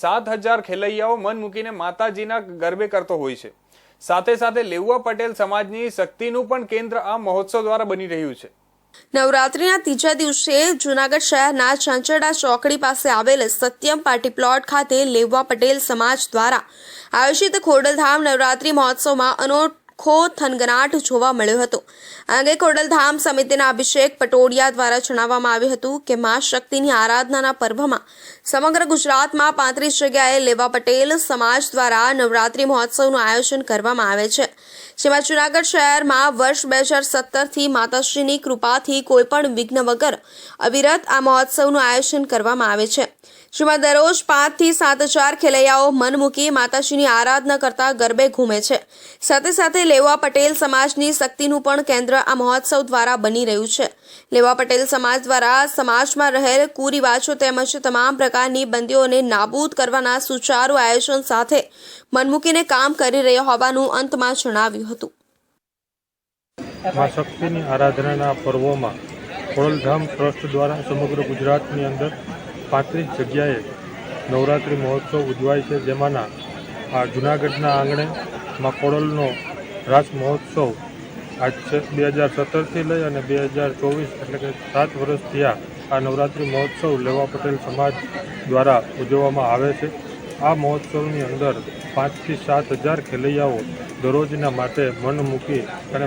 સાત હજાર ખેલૈયાઓ મન મૂકીને માતાજીના ગરબે કરતો હોય છે. સાથે સાથે લેઉવા પટેલ સમાજની શક્તિનું પણ કેન્દ્ર આ મહોત્સવ દ્વારા બની રહ્યું છે. નવરાત્રીના ત્રીજા દિવસે જૂનાગઢ શહેરના ચાંચડા ચોકડી પાસે આવેલ સત્યમ પાર્ટી પ્લોટ ખાતે લેવા પટેલ સમાજ દ્વારા આયોજિત ખોડલધામ નવરાત્રી મહોત્સવમાં અનોખો થનગનાટ જોવા મળ્યો હતો. આ ખોડલધામ સમિતિના અભિષેક પટોડિયા દ્વારા જણાવવામાં આવ્યું હતું કે, મા શક્તિની આરાધનાના પર્વમાં સમગ્ર ગુજરાતમાં પાંત્રીસ જગ્યાએ લેવા પટેલ સમાજ દ્વારા નવરાત્રી મહોત્સવનું આયોજન કરવામાં આવે છે. જેમાં જૂનાગઢ શહેરમાં વર્ષ બે હજાર સત્તરથી માતાશ્રીની કૃપાથી કોઈપણ વિઘ્ન વગર અવિરત આ મહોત્સવનું આયોજન કરવામાં આવે છે. જેમાં દરરોજ પાંચથી સાત હજાર ખેલૈયાઓ મન મૂકી માતાશ્રીની આરાધના કરતા ગરબે ઘૂમે છે. સાથે સાથે લેવા પટેલ સમાજની શક્તિનું પણ કેન્દ્ર આ મહોત્સવ દ્વારા બની રહ્યું છે. લેવા પટેલ સમાજ દ્વારા સમાજમાં રહેલ કુરિવાજો તેમજ તમામ પ્રકારની બંદીઓને નાબૂદ કરવાના સુચારુ આયોજન સાથે મન મૂકીને કામ કરી રહ્યા હોવાનું અંતમાં જણાવ્યું હતું. મા શક્તિની આરાધનાના પર્વોમાં ખોડલધામ ટ્રસ્ટ દ્વારા સમગ્ર ગુજરાતની અંદર પાંત્રીસ જગ્યાએ નવરાત્રિ મહોત્સવ ઉજવાય છે, જેમાંના આ જૂનાગઢના આંગણે માં ખોડલનો રાસ મહોત્સવ આજ બે હજાર સત્તરથી લઈ અને બે હજાર ચોવીસ એટલે કે સાત વર્ષ થયા આ નવરાત્રિ મહોત્સવ લેવા પટેલ સમાજ દ્વારા ઉજવવામાં આવે છે. આ મહોત્સવની અંદર પાંચથી સાત હજાર ખેલૈયાઓ દરરોજના માટે મન મૂકી અને